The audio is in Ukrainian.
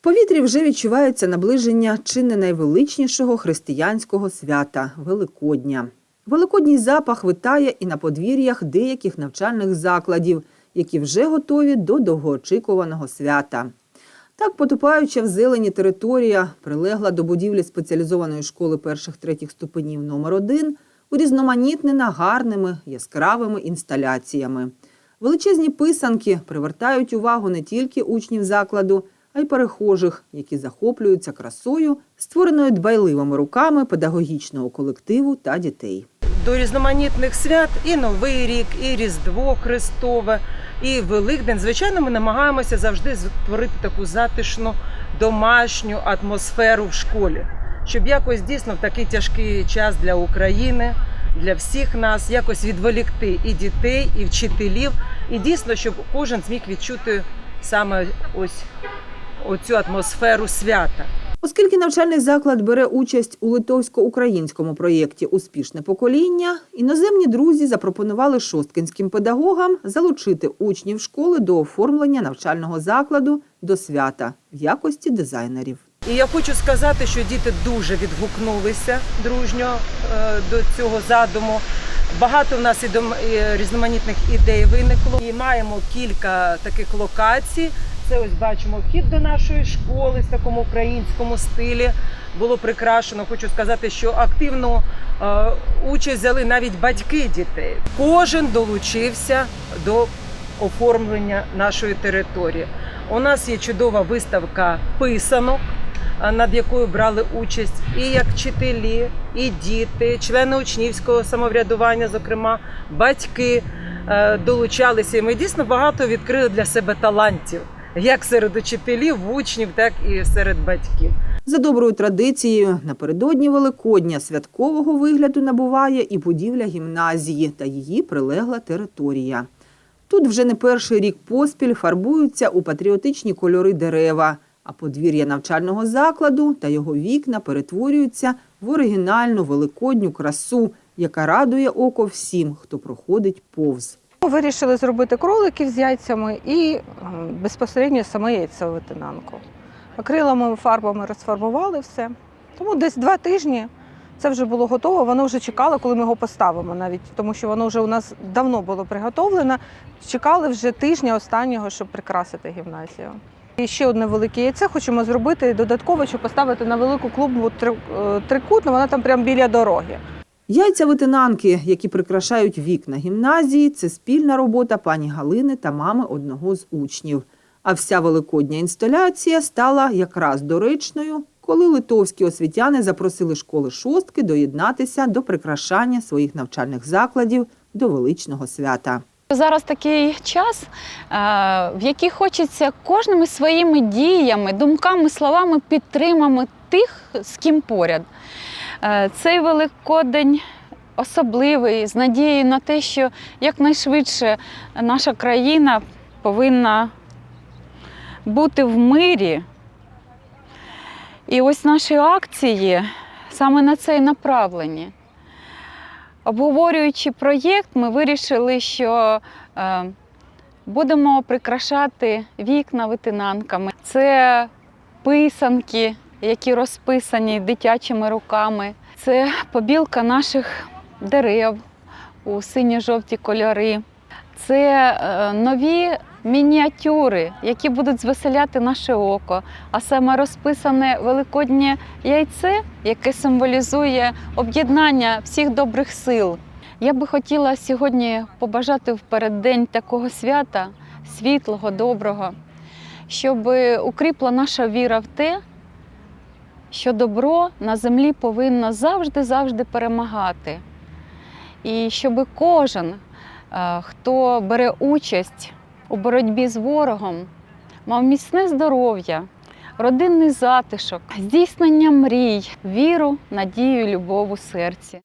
повітрі вже відчувається наближення чи не найвеличнішого християнського свята Великодня. Великодній запах витає і на подвір'ях деяких навчальних закладів, які вже готові до довгоочікуваного свята. Так, потупаюча в зелені територія, прилегла до будівлі спеціалізованої школи перших третіх ступенів номер 1 урізноманітнена гарними яскравими інсталяціями. Величезні писанки привертають увагу не тільки учнів закладу, а й перехожих, які захоплюються красою, створеною дбайливими руками педагогічного колективу та дітей. до різноманітних свят і Новий рік, і Різдво Христове, і Великдень. Звичайно, ми намагаємося завжди створити таку затишну домашню атмосферу в школі, щоб якось дійсно в такий тяжкий час для України, для всіх нас якось відволікти і дітей, і вчителів, і дійсно, щоб кожен зміг відчути саме ось оцю атмосферу свята. Оскільки навчальний заклад бере участь у литовсько-українському проєкті Успішне покоління, іноземні друзі запропонували шосткинським педагогам залучити учнів школи до оформлення навчального закладу до свята в якості дизайнерів. І я хочу сказати, що діти дуже відгукнулися дружньо е, до цього задуму. Багато в нас і різноманітних ідей виникло. І маємо кілька таких локацій. Це ось бачимо вхід до нашої школи в такому українському стилі. Було прикрашено. Хочу сказати, що активну е, участь взяли навіть батьки дітей. Кожен долучився до оформлення нашої території. У нас є чудова виставка писанок, над якою брали участь і як вчителі, і діти, члени учнівського самоврядування, зокрема батьки е, долучалися. І ми дійсно багато відкрили для себе талантів, як серед учителів, учнів, так і серед батьків. За доброю традицією, напередодні Великодня святкового вигляду набуває і будівля гімназії та її прилегла територія. Тут вже не перший рік поспіль фарбуються у патріотичні кольори дерева, а подвір'я навчального закладу та його вікна перетворюються в оригінальну великодню красу, яка радує око всім, хто проходить повз. Вирішили зробити кроликів з яйцями і безпосередньо саме яйцевитинанку. Акрилами фарбами розфарбували все. Тому десь два тижні це вже було готово. Воно вже чекало, коли ми його поставимо, навіть тому що воно вже у нас давно було приготовлено. Чекали вже тижня останнього, щоб прикрасити гімназію. І ще одне велике яйце хочемо зробити додатково, щоб поставити на велику клубу е, трикутну, вона там прямо біля дороги. Яйця витинанки, які прикрашають вікна гімназії, це спільна робота пані Галини та мами одного з учнів. А вся великодня інсталяція стала якраз доречною, коли литовські освітяни запросили школи шостки доєднатися до прикрашання своїх навчальних закладів до величного свята. Зараз такий час, е, в який хочеться кожними своїми діями, думками, словами підтримати тих, з ким поряд. Е, Цей Великодень особливий з надією на те, що якнайшвидше наша країна повинна бути в мирі. І ось наші акції саме на це і направлені. Обговорюючи проєкт, ми вирішили, що е, будемо прикрашати вікна витинанками. Це писанки, які розписані дитячими руками. Це побілка наших дерев у синьо-жовті кольори. Це е, нові мініатюри, які будуть звеселяти наше око, а саме розписане великоднє яйце, яке символізує об'єднання всіх добрих сил. Я би хотіла сьогодні побажати в переддень такого свята, світлого, доброго, щоб укріпла наша віра в те, що добро на землі повинно завжди-завжди перемагати. І щоб кожен, е, хто бере участь у боротьбі з ворогом, мав міцне здоров'я, родинний затишок, здійснення мрій, віру, надію, любов у серці.